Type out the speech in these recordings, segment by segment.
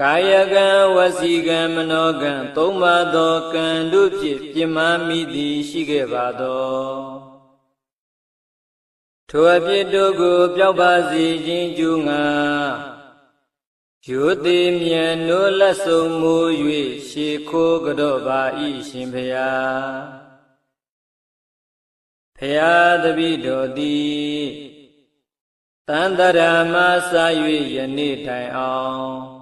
ကာယကံဝစီကံမနောကံသုံးပါးသောကံတို့ဖြင့်ပြမမိသည်ရှိခဲ့ပါသောထိုအဖြစ်တို့ကိုပျောက်ပါစေခြင်းကျူးငါယူသည်မြန်နိုးလက်ဆုံးမူ၍ရှေခိုးကြော့ပါ၏ရှင်ဖျားဖျားတပိတော်သည်တန်တရာမစာ၍ယနေ့တိုင်အောင်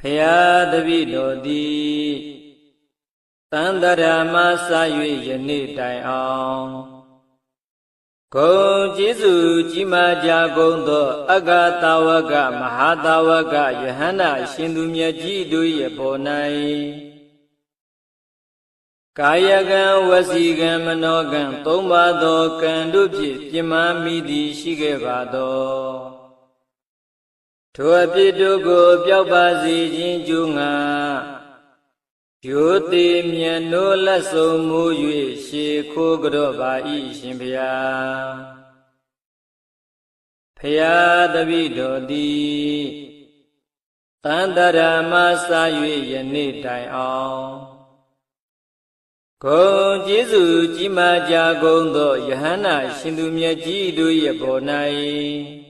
ဖျားတပိတော်သည်တန်တရာမစာ၍ယနေ့တိုင်အောင်ဂုံကျေးဇူးကြီးမားကြကုန်သော အဂတာဝကမဟာတာဝကယဟန္တာရှင်သူမြတ်ကြီးတို့၏ပေါ်၌ကာယကံဝစီကံမနောကံသုံးပါးသောကံတို့ဖြင့်ပြမမိသည်ရှိခဲ့ပါသော ထိုအဖြစ်တို့ကိုပျောက်ပါစေခြင်းကျူးငါယူသည်မြတ်နိုးလက်ဆုံးမူ၍ရှေခိုးကြော့ပါ၏ရှင်ဖျားဖျားတပိတော်သည်တန်တရာမစာ၍ယနေ့တိုင်အောင်ဂုံကျေးဇူးကြီးမားကြကုန်သောယဟန္တာရှင်သူမြတ်ကြီးတို့၏ပေါ်၌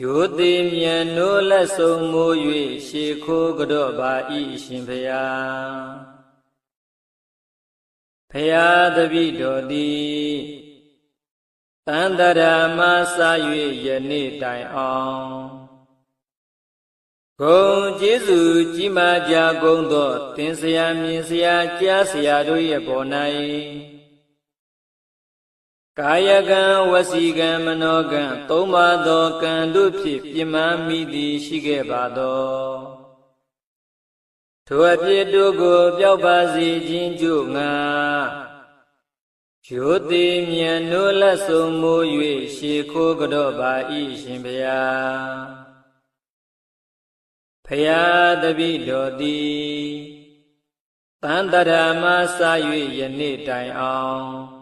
ယူသည်မြန်နိုးလက်ဆုံးမူ၍ရှေခိုးကြော့ပါ၏ရှင်ဖျားဖျားတပိတော်သည်တန်တရာမစာ၍ယနေ့တိုင်အောင်ဂုံကျေးဇူးကြီးမားကြကုန်သောတင်ဆရာမြင်ဆရာကြားဆရာတို့ရဲ့ပေါ်၌ ကာယကံဝစီကံမနောကံသုံးပါးသောကံတို့ဖြင့်ပြမမိသည်ရှိခဲ့ပါသောထိုအဖြစ်တို့ကိုပျောက်ပါစေခြင်းကြို့ငါယူသည်မြန်နိုးလက်ဆုံးမူ၍ရှေခိုးကြော့ပါ၏ရှင်ဖျားဖျားတပိတော်သည်တန်တရာမစာ၍ယနေ့တိုင်အောင်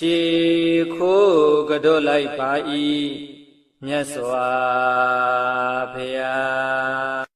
ရှေခိုးကြော့လိုက်ပါ၏မြတ်စွာဘုရား